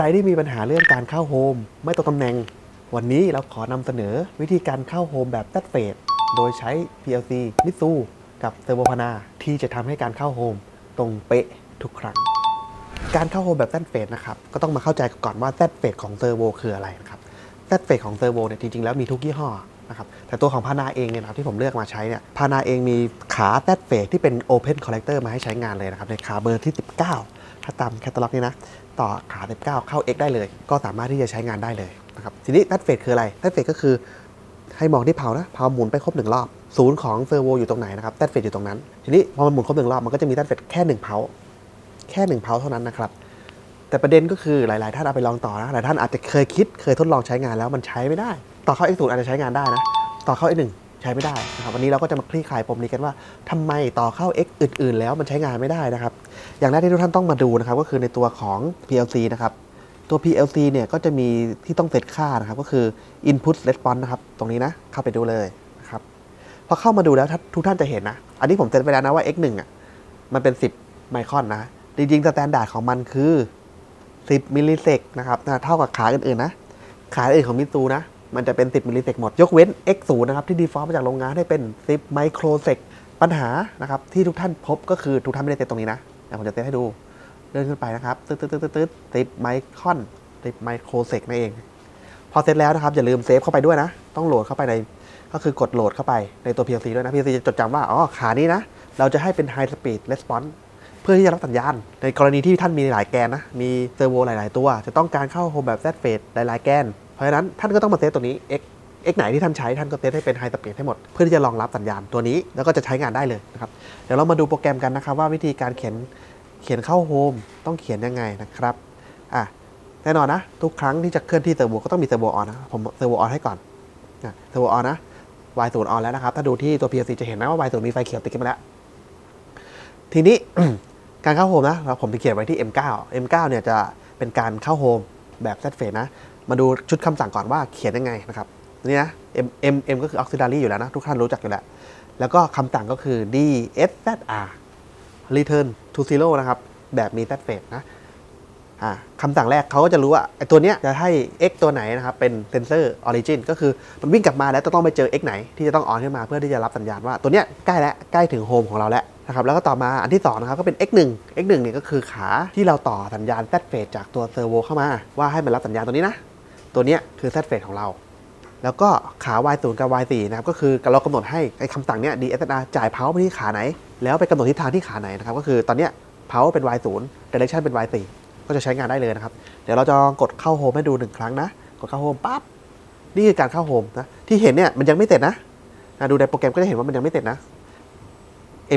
รที่มีปัญหาเรื่องการเข้าโฮมไม่ตรงตำแหน่ง วันนี้เราขอนำเสนอวิธีการเข้าโฮมแบบแซดเฟดโดยใช้ PLC มิซูกับเซอร์โ p พนาที่จะทำให้การเข้าโฮมตรงเป๊ะทุกครั้ง การเข้าโฮมแบบแซดเฟดนะครับก็ต้องมาเข้าใจก่อนว่าแซดเฟดของเซอร์โวคืออะไรนะครับแซดเฟดของเซอร์โวเนี่ยจริงๆแล้วมีทุกยี่ห้อนะครับแต่ตัวของพานาเองเนี่ยนะครับที่ผมเลือกมาใช้เนี่ยพานาเองมีขาแซดเฟดที่เป็น Open Collector มาให้ใช้งานเลยนะครับในขาเบอร์ที่ 19 ถ้าตามแคตตาล็อกนี้นะ ต่อขา 19 เข้า X ได้เลย ก็สามารถที่จะใช้งานได้เลยนะครับทีนี้แซดเฟดคืออะไรแซดเฟดก็คือให้มองที่เพานะเพาหมุนไปครบหนึ่งรอบศูนย์ของเซอร์โวอยู่ตรงไหนนะครับแซดเฟดอยู่ตรงนั้น ทีนี้พอมันหมุนครบหนึ่งรอบมันก็จะมีแซดเฟดแค่หนึ่งเพาแค่หนึ่งเพาเท่านั้นนะครับแต่ประเด็นก็คือหลาย ๆ ท่านเอาไปลองต่อนะหลายท่านอาจจะเคยคิดเคยทดลองใช้งานแล้วมันใช้ไม่ได้ ต่อเข้า X0 อาจจะใช้งานได้นะต่อเข้า X1 ใช้ไม่ได้นะครับวันนี้เราก็จะมาคลี่คลายปมนี้กันว่าทำไมต่อเข้า X อื่น ๆ แล้วมันใช้งานไม่ได้นะครับ อย่างแรกที่ทุกท่านต้องมาดูนะครับก็คือในตัวของ PLC นะครับตัว PLC เนี่ยก็จะมีที่ต้องเซตค่านะครับก็คือ input response นะครับตรงนี้นะเข้าไปดูเลยนะครับพอเข้ามาดูแล้วทุกท่านจะเห็นนะ อันนี้ผมเซตไปแล้วนะว่า X1 อะมันเป็น 10 ไมครอนนะจริงๆสแตนดาร์ดของมันคือ 10 มิลลิเซกนะครับเท่ากับขาอื่นๆนะขาอื่นของมิตซูนะมันจะเป็น 10 มิลลิเซกหมด ยกเว้น X0 นะครับที่ default มาจากโรงงานให้เป็น 10 ไมโครเซกปัญหานะครับที่ทุกท่านพบก็คือทุกท่านไม่ได้เซตตรงนี้นะ เดี๋ยวผมจะเซตให้ดู เลื่อนขึ้นไปนะครับตึ๊ดตึ๊ดตึ๊ดตึ๊ดตึ๊ดติดไมคอนติดไมโครเซกนั่นเอง พอเซตแล้วนะครับ อย่าลืมเซฟเข้าไปด้วยนะ ต้องโหลดเข้าไปใน ก็คือกดโหลดเข้าไปในตัว PLC ด้วยนะ PLC จะจดจำว่า อ๋อ ขานี้นะ เราจะให้เป็น High Speed Response เพื่อที่จะรับสัญญาณ ในกรณีที่ท่านมีหลายแกนนะ มีเซอร์โวหลาย ๆ ตัว จะต้องการเข้าโฮมแบบ Z Phase หลาย ๆ แกน เพราะฉะนั้นท่านก็ต้องมาเซตตัวนี้ X X ไหนที่ท่านใช้ท่านก็เซตให้เป็น High Speed ให้หมด เพื่อที่จะรองรับสัญญาณตัวนี้แล้วก็จะใช้งานได้เลยนะครับ ดี๋ยวเรามาดูโปรแกรมกันนะครับ ว่าวิธีการเขียนเขียนเข้าโฮมต้องเขียนยังไงนะครับอะแน่นอนนะ ทุกครั้งที่จะเคลื่อนที่เซอร์โวก็ต้องมีเซอร์โวออนนะผมเซอร์โวออนให้ก่อนเซอร์โวออนนะ Y 0 on แล้วนะครับ ถ้าดูที่ตัว PLC จะเห็นนะว่า Y 0มีไฟเขียวติดขึ้นมาแล้ว ทีนี้การเข้าโฮมนะเราผมจะเขียนไว้ที่ M9 M9 เนี่ยจะเป็นการเข้าโฮมแบบ Z phase นะ มาดูชุดคำสั่งก่อนว่าเขียนยังไงนะครับ นี่นะ M M M ก็คือ auxiliary อยู่แล้วนะ ทุกท่านรู้จักอยู่แล้ว แล้วก็คำสั่งก็คือ DSZR return to zero นะครับ แบบมี Z phase นะคำสั่งแรกเขาก็จะรู้ว่าไอตัวเนี้ยจะให้ x ตัวไหนนะครับ เป็นเซนเซอร์ออริจินก็คือมันวิ่งกลับมาแล้วจะต้องไปเจอ x ไหน ที่จะต้องออนขึ้นมาเพื่อที่จะรับสัญญาณว่าตัวเนี้ยใกล้แล้วใกล้ถึงโฮมของเราแล้วนะครับแล้วก็ต่อมาอันที่2นะครับก็เป็น x 1 x 1เนี่ยก็คือขาที่เราต่อสัญญาณ Z phase จากตัวเซอร์โวเข้ามา ว่าให้มันรับสัญญาณตัวนี้นะ ตัวเนี้ยคือ Z phase ของเรา แล้วก็ขา y 0กับ y 4นะครับก็คือเรากำหนดให้ไอ้คำสั่งเนี้ย DSR จ่ายเพาไปที่ขาไหน แล้วไปกำหนดทิศทางที่ขาไหนนะครับก็คือตอนเนี้ยเพาเป็น y 0 direction เป็น y 4ก็จะใช้งานได้เลยนะครับ เดี๋ยวเราจะกดเข้าโฮมให้ดูหนึ่งครั้งนะ กดเข้าโฮมปั๊บนี่คือการเข้าโฮมนะที่เห็นเนี่ยมันยังไม่เสร็จนะนะดูในโปรแกรมก็จะเห็นว่ามันยังไม่เสร็จนะ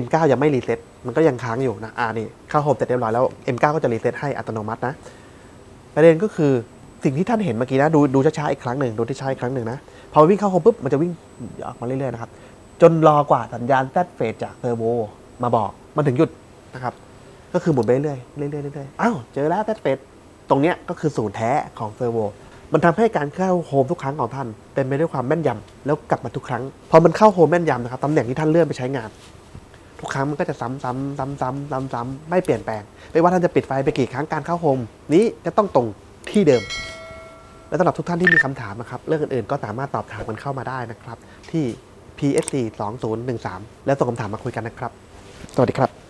M9 ยังไม่รีเซ็ตมันก็ยังค้างอยู่นะอ่านี่เข้าโฮมเสร็จเรียบร้อยแล้ว M9 ก็จะรีเซ็ตให้อัตโนมัตินะประเด็นก็คือ สิ่งที่ท่านเห็นเมื่อกี้นะ ดูดูช้าๆอีกครั้งหนึ่งดูที่ช้าอีกครั้งหนึ่งนะ พอวิ่งเข้าโฮมปุ๊บมันจะวิ่งออกมาเรื่อยๆนะครับ จนรอกว่าสัญญาณ Z phase จากเทอร์โบมาบอก มันถึงหยุดนะครับ ก็คือหมุนไปเรื่อยๆเรื่อยๆเรื่อยๆอ้าวเจอแล้ว Z phase ตรงเนี้ยก็คือศูนย์แท้ของเทอร์โบมันทำให้การเข้าโฮมทุกครั้งของท่านเป็นไปด้วยความแม่นยำแล้วกลับมาทุกครั้ง พอมันเข้าโฮมแม่นยำนะครับตำแหน่งที่ท่านเลื่อนไปใช้งาน ทุกครั้งมันก็จะซ้ำซ้ำซ้ำซ้ำซ้ำซ้ำไม่เปลี่ยนแปลง ไม่ว่าท่านจะปิดไฟไปกี่ครั้งการเข้าโฮมนี้จะต้องตรง ที่เดิม และสำหรับทุกท่านที่มีคำถามนะครับ เรื่องอื่นๆ ก็สามารถตอบถามกันเข้ามาได้นะครับ ที่ PSC 2013แล้วส่งคำถามมาคุยกันนะครับ สวัสดีครับ